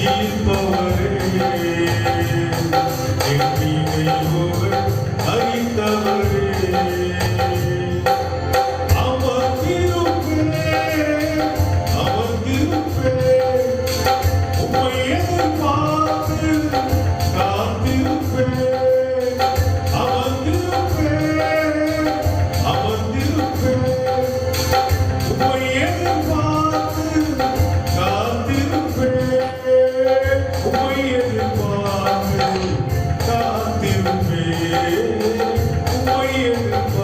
Estou Oh you.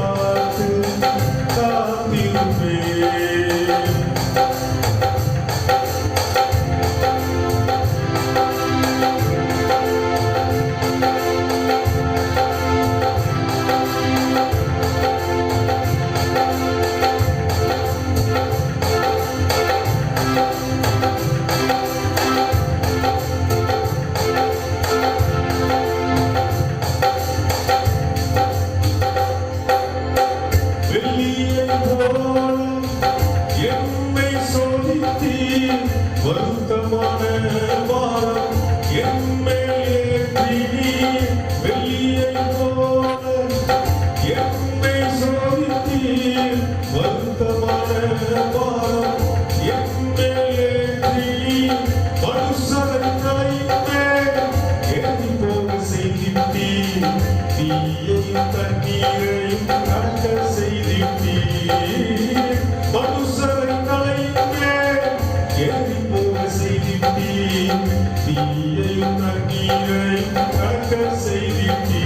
வருத்தமான பாரம் எம்மை வெளியே போன எம்மை சோதித்தி வருத்தமான பாரம் எம்மை தண்ணீரை நடக்க செய்திட்டீர். செய்தி தீயையும் நற்கீரையும் கற்க செய்தி தீ